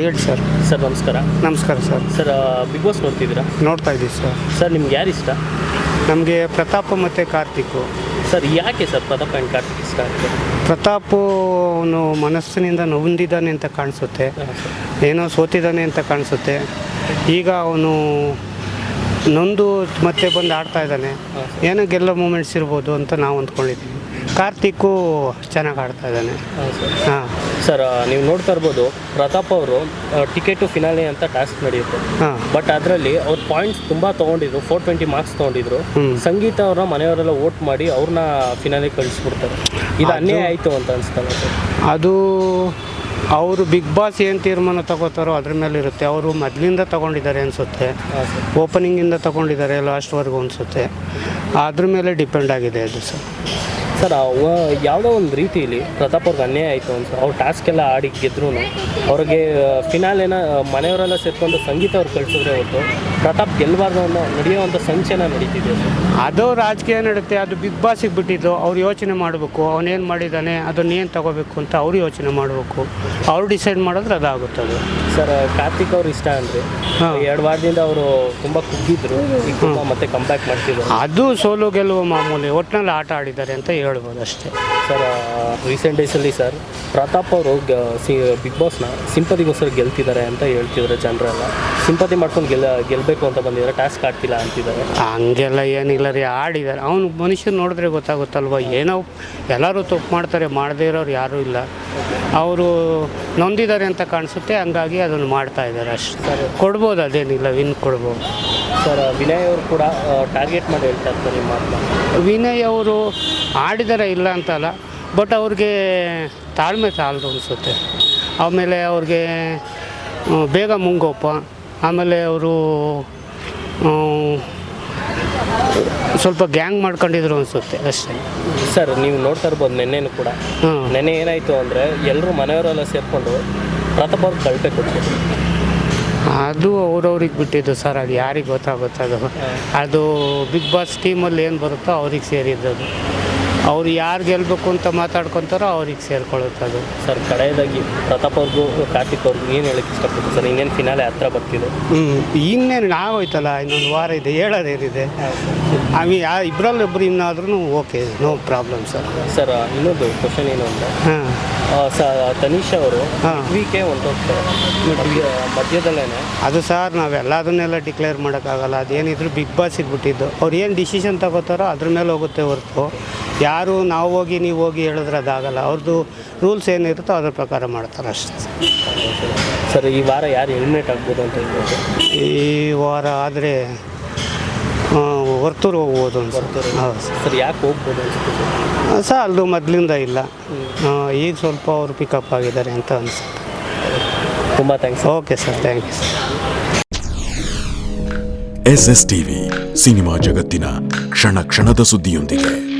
ಹೇಳಿ sir. Sir ನಮಸ್ಕಾರ. ನಮಸ್ಕಾರ ಸರ್. ಸರ್ ಬಿಗ್ ಬಾಸ್ ನೋಡ್ತಿದ್ದೀರಾ? ನೋಡ್ತಾ ಇದ್ದೀವಿ ಸರ್. ಸರ್ ನಿಮ್ಗೆ ಯಾರು ಇಷ್ಟ? ನಮಗೆ ಪ್ರತಾಪ್ ಮತ್ತು ಕಾರ್ತಿಕ್. ಸರ್ ಯಾಕೆ ಸರ್ ಪ್ರತಾಪ್ ಆ್ಯಂಡ್ ಕಾರ್ತಿಕ್ ಇಷ್ಟ ಆಗ್ತದೆ? ಪ್ರತಾಪ್ ಅವನು ಮನಸ್ಸಿನಿಂದ ನೊಂದಿದ್ದಾನೆ ಅಂತ ಕಾಣಿಸುತ್ತೆ. ಏನೋ ಸೋತಿದ್ದಾನೆ ಅಂತ ಕಾಣಿಸುತ್ತೆ. ಈಗ ಅವನು ನೊಂದು ಮತ್ತೆ ಬಂದು ಆಡ್ತಾ ಇದ್ದಾನೆ. ಏನೋ ಗೆಲ್ಲೋ ಮೂಮೆಂಟ್ಸ್ ಇರ್ಬೋದು ಅಂತ ನಾವು ಅಂದ್ಕೊಂಡಿದ್ದೀವಿ. ಕಾರ್ತಿಕ್ಕು ಚೆನ್ನಾಗಿ ಆಡ್ತಾ ಇದ್ದಾನೆ. ಹಾಂ. ಸರ್ ಹಾಂ ಸರ್ ನೀವು ನೋಡ್ತಾ ಇರ್ಬೋದು ಪ್ರತಾಪ್ ಅವರು ಟಿಕೆಟ್ ಟು ಫಿನಾಲೆ ಅಂತ ಟಾಸ್ಕ್ ನಡೆಯುತ್ತೆ. ಹಾಂ. ಬಟ್ ಅದರಲ್ಲಿ ಅವ್ರ ಪಾಯಿಂಟ್ಸ್ ತುಂಬ ತೊಗೊಂಡಿದ್ರು ಫೋರ್ ಟ್ವೆಂಟಿ ಮಾರ್ಕ್ಸ್ ತೊಗೊಂಡಿದ್ರು. ಸಂಗೀತ ಅವರ ಮನೆಯವರೆಲ್ಲ ವೋಟ್ ಮಾಡಿ ಅವ್ರನ್ನ ಫಿನಾಲೆ ಕಳಿಸ್ಬಿಡ್ತಾರೆ. ಇದು ಅನ್ಯಾಯ ಆಯಿತು ಅಂತ ಅನಿಸ್ತಲ್ಲ ಸರ್ ಅದು ಅವರು ಬಿಗ್ ಬಾಸ್ ಏನು ತೀರ್ಮಾನ ತಗೋತಾರೋ ಅದ್ರ ಮೇಲೆ ಇರುತ್ತೆ. ಅವರು ಮೊದಲಿಂದ ತಗೊಂಡಿದ್ದಾರೆ ಅನಿಸುತ್ತೆ. ಓಪನಿಂಗಿಂದ ತಗೊಂಡಿದ್ದಾರೆ ಲಾಸ್ಟ್ವರೆಗೂ ಅನಿಸುತ್ತೆ. ಅದ್ರ ಮೇಲೆ ಡಿಪೆಂಡ್ ಆಗಿದೆ ಅದು ಸರ್ ಸರ್, ಅವ- ಯಾವುದೋ ಒಂದು ರೀತಿಯಲ್ಲಿ ಪ್ರತಾಪ್ ಅವ್ರಿಗೆ ಅನ್ಯಾಯ ಆಯಿತು ಅಂತ. ಅವ್ರು ಟಾಸ್ಕ್ ಎಲ್ಲ ಆಡಿ ಗೆದ್ರು ಅವ್ರಿಗೆ ಫಿನಾಲೆನ ಮನೆಯವರೆಲ್ಲ ಸೇರಿಕೊಂಡು ಸಂಗೀತ ಅವ್ರು ಕಳಿಸಿದ್ರೆ ಹೊರತು ಪ್ರತಾಪ್ ಗೆಲ್ಲಬಾರ್ದು ಅನ್ನೋ ನಡೆಯುವಂಥ ಸಂಚನ ನಡೀತಿದೆ ಅದು ರಾಜಕೀಯ ನಡುತ್ತೆ ಅದು ಬಿಗ್ ಬಾಸಿಗೆ ಬಿಟ್ಟಿದ್ದು ಅವ್ರು ಯೋಚನೆ ಮಾಡಬೇಕು ಅವನೇನು ಮಾಡಿದ್ದಾನೆ ಅದನ್ನ ಏನು ತಗೋಬೇಕು ಅಂತ ಅವ್ರು ಯೋಚನೆ ಮಾಡಬೇಕು. ಅವ್ರು ಡಿಸೈಡ್ ಮಾಡಿದ್ರೆ ಅದಾಗುತ್ತದೆ. ಅದು ಸರ್ ಕಾರ್ತಿಕ್ ಅವ್ರು ಇಷ್ಟ ಅಂದರೆ. ಎರಡು ವಾರದಿಂದ ಅವರು ತುಂಬ ಕುಗ್ಗಿದ್ರು ಈಗ ತುಂಬ ಮತ್ತೆ ಕಂಬ್ಯಾಕ್ ಮಾಡ್ತಿದ್ರು ಅದು ಸೋಲು ಗೆಲ್ಲುವ ಮಾಮೂಲಿ ಒಟ್ಟಿನಲ್ಲಿ ಆಟ ಆಡಿದ್ದಾರೆ ಅಂತ ಹೇಳ್ಬೋದು ಅಷ್ಟೇ. ಸರ್ ರೀಸೆಂಟ್ ಡೇಸಲ್ಲಿ ಸರ್ ಪ್ರತಾಪ್ ಅವರು ಸಿ ಬಿಗ್ ಬಾಸ್ನ ಸಿಂಪತಿಗೋಸ್ಕರ ಗೆಲ್ತಿದ್ದಾರೆ ಅಂತ ಹೇಳ್ತಿದ್ದಾರೆ ಜನರೆಲ್ಲ. ಸಿಂಪತಿ ಮಾಡ್ಕೊಂಡು ಗೆಲ್ಲ ಗೆಲ್ಲಬೇಕು ಅಂತ ಬಂದಿದ್ದಾರೆ ಟಾಸ್ಕ್ ಆಡ್ತಿಲ್ಲ ಅಂತಿದ್ದಾರೆ. ಹಂಗೆಲ್ಲ ಏನಿಲ್ಲ ರೀ ಆಡಿದ್ದಾರೆ. ಅವ್ನು ಮನುಷ್ಯ ನೋಡಿದ್ರೆ ಗೊತ್ತಾಗುತ್ತಲ್ವ ಏನೋ ಎಲ್ಲರೂ ತಪ್ಪು ಮಾಡ್ತಾರೆ ಮಾಡದೇ ಇರೋರು ಯಾರೂ ಇಲ್ಲ. ಅವರು ನೊಂದಿದ್ದಾರೆ ಅಂತ ಕಾಣಿಸುತ್ತೆ ಹಂಗಾಗಿ ಅದನ್ನು ಮಾಡ್ತಾ ಇದ್ದಾರೆ ಅಷ್ಟೇ. ಸರ್. ಕೊಡ್ಬೋದು ಅದೇನಿಲ್ಲ ವಿನ್ ಕೊಡ್ಬೋದು. ಸರ್ ವಿನಯ್ ಅವರು ಕೂಡ ಟಾರ್ಗೆಟ್ ಮಾಡಿ ಹೇಳ್ತಾ ಇರ್ತಾರೆ ಮಾತನ್ನ. ವಿನಯ್ ಅವರು ಆಡಿದ್ದಾರೆ ಇಲ್ಲ ಅಂತಲ್ಲ ಬಟ್ ಅವ್ರಿಗೆ ತಾಳ್ಮೆ ಸಾಲದು ಅನಿಸುತ್ತೆ. ಆಮೇಲೆ ಅವ್ರಿಗೆ ಬೇಗ ಮುಂಗೋಪ ಆಮೇಲೆ ಅವರು ಸ್ವಲ್ಪ ಗ್ಯಾಂಗ್ ಮಾಡ್ಕೊಂಡಿದ್ರು ಅನಿಸುತ್ತೆ ಅಷ್ಟೇ. ಸರ್ ನೀವು ನೋಡ್ತಾ ಇರ್ಬೋದು ನೆನ್ನೆನೂ ಕೂಡ. ಹಾಂ. ನೆನ್ನೆ ಏನಾಯಿತು ಅಂದರೆ ಎಲ್ಲರೂ ಮನೆಯವರೆಲ್ಲ ಸೇರಿಕೊಂಡು ಪ್ರತಾಪ್ ಅವ್ರಿಗೆ ಕಳಪೆ ಅದು ಅವ್ರವ್ರಿಗೆ ಬಿಟ್ಟಿದ್ದು ಸರ್ ಅದು ಯಾರಿಗೆ ಗೊತ್ತಾಗುತ್ತದು. ಅದು ಬಿಗ್ ಬಾಸ್ ಟೀಮಲ್ಲಿ ಏನು ಬರುತ್ತೋ ಅವ್ರಿಗೆ ಸೇರಿದ್ದದು ಅವ್ರು ಯಾರು ಗೆಲ್ಲಬೇಕು ಅಂತ ಮಾತಾಡ್ಕೊತಾರೋ ಅವ್ರಿಗೆ ಸೇರ್ಕೊಳ್ಳುತ್ತೆ ಅದು. ಸರ್ ಕಡೆಯದಾಗಿ ಪ್ರತಾಪ್ ಅವ್ರಿಗೂ ಕಾರ್ತಿಕ್ ಅವ್ರಿಗೂ ಏನು ಹೇಳಕ್ಕೆ ಇಷ್ಟಪಡ್ತೀವಿ ಸರ್? ಇನ್ನೇನು ಫಿನಾಲೆ ಹತ್ರ ಬರ್ತಿದೆ. ಹ್ಞೂ ಇನ್ನೇನು ಆಗೋಯ್ತಲ್ಲ ಇನ್ನೊಂದು ವಾರ ಇದೆ ಹೇಳೋದೇನಿದೆ ಅವಿ ಯಾ ಇಬ್ಬರಲ್ಲೊಬ್ರು ಇನ್ನಾದ್ರೂ okay no problem sir sir ಇನ್ನೊಂದು ಕ್ವಶನ್ ಏನು ಅಂದರೆ ಹಾಂ. ಸ ತನೀಶ್ ಅವರು ಹಾ. ವೀಕೆ ಹೊಂಟೋಗ್ತಾರೆ. ಮಧ್ಯದಲ್ಲೇನೆ. ಅದು ಸರ್ ನಾವೆಲ್ಲದನ್ನೆಲ್ಲ ಡಿಕ್ಲೇರ್ ಮಾಡೋಕ್ಕಾಗಲ್ಲ. ಅದೇನಿದ್ರು ಬಿಗ್ ಬಾಸ್ ಇದ್ಬಿಟ್ಟಿದ್ದು. ಅವ್ರು ಏನು ಡಿಸಿಷನ್ ತಗೋತಾರೋ ಅದ್ರ ಮೇಲೆ ಹೋಗುತ್ತೆ ಹೊರತು. ಯಾರು ನಾವು ಹೋಗಿ ನೀವು ಹೋಗಿ ಹೇಳಿದ್ರೆ ಅದಾಗಲ್ಲ. ಅವ್ರದ್ದು ರೂಲ್ಸ್ ಏನಿರುತ್ತೋ ಅದ್ರ ಪ್ರಕಾರ ಮಾಡ್ತಾರೆ ಅಷ್ಟೇ ಸರ್. ಈ ವಾರ ಯಾರು ಹೆಲ್ಮೆಟ್ ಆಗ್ಬೋದು ಅಂತ ಹೇಳ್ಬೋದು? ಈ ವಾರ ಆದರೆ ವರ್ತೂರು ಹೋಗ್ಬೋದು ಅನ್ಸುತ್ತೆ. ಹೌದು ಸರ್ ಸರ್ ಯಾಕೆ ಹೋಗ್ಬೋದು ಅನ್ಸುತ್ತೆ? ಸರ್ ಅಲ್ಲೂ ಮೊದಲಿಂದ ಇಲ್ಲ. ಆ, ಈಗ ಸ್ವಲ್ಪ ಅವರು ಪಿಕಪ್ ಆಗಿದ್ದಾರೆ ಅಂತ ಅನಿಸುತ್ತೆ. ತುಂಬ thanks okay sir. Thank you sir S S TV cinema ಜಗತ್ತಿನ ಕ್ಷಣ ಕ್ಷಣದ ಸುದ್ದಿಯೊಂದಿಗೆ.